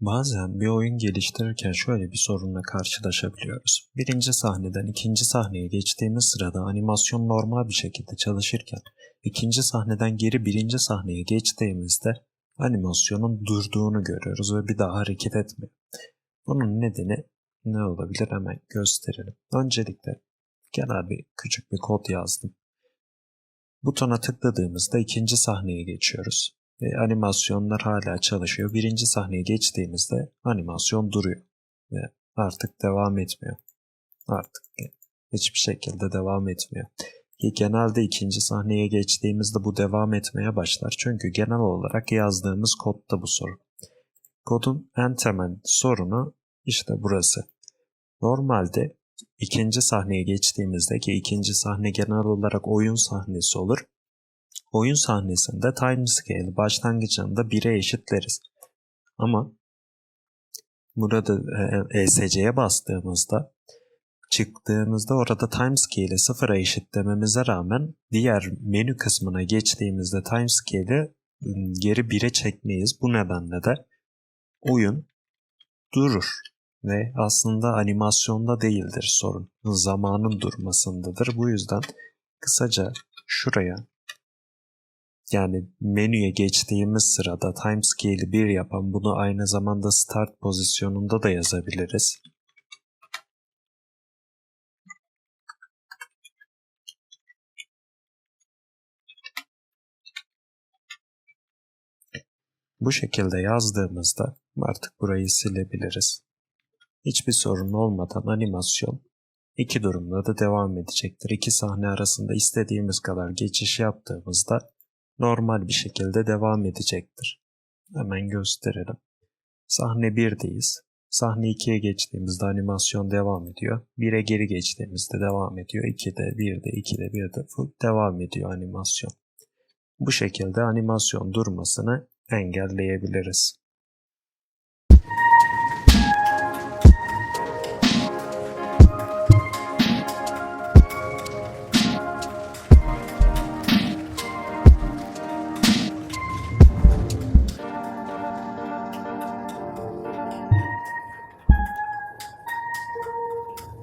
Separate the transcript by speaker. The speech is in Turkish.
Speaker 1: Bazen bir oyun geliştirirken şöyle bir sorunla karşılaşabiliyoruz. Birinci sahneden ikinci sahneye geçtiğimiz sırada animasyon normal bir şekilde çalışırken ikinci sahneden geri birinci sahneye geçtiğimizde animasyonun durduğunu görüyoruz ve bir daha hareket etmiyor. Bunun nedeni ne olabilir hemen gösterelim. Öncelikle genel bir küçük bir kod yazdım. Butona tıkladığımızda ikinci sahneye geçiyoruz. Ve animasyonlar hala çalışıyor. Birinci sahneye geçtiğimizde animasyon duruyor. Ve artık devam etmiyor. Artık hiçbir şekilde devam etmiyor. Ki genelde ikinci sahneye geçtiğimizde bu devam etmeye başlar. Çünkü genel olarak yazdığımız kodda bu sorun. Kodun en temel sorunu işte burası. Normalde ikinci sahneye geçtiğimizde ki ikinci sahne genel olarak oyun sahnesi olur. Oyun sahnesinde timescale başlangıcında 1'e eşitleriz. Ama burada ESC'ye bastığımızda çıktığımızda orada timescale'i sıfıra eşitlememize rağmen diğer menü kısmına geçtiğimizde timescale'i geri 1'e çekmeyiz. Bu nedenle de oyun durur ve aslında animasyonda değildir sorun. Zamanın durmasındadır. Bu yüzden kısaca şuraya yani menüye geçtiğimiz sırada timescale'i 1 yapan bunu aynı zamanda start pozisyonunda da yazabiliriz. Bu şekilde yazdığımızda artık burayı silebiliriz. Hiçbir sorun olmadan animasyon iki durumda da devam edecektir. İki sahne arasında istediğimiz kadar geçiş yaptığımızda normal bir şekilde devam edecektir. Hemen gösterelim. Sahne 1'deyiz. Sahne 2'ye geçtiğimizde animasyon devam ediyor. 1'e geri geçtiğimizde devam ediyor. 2'de, 1'de, 2'de, 1'de full devam ediyor animasyon. Bu şekilde animasyon durmasını engelleyebiliriz.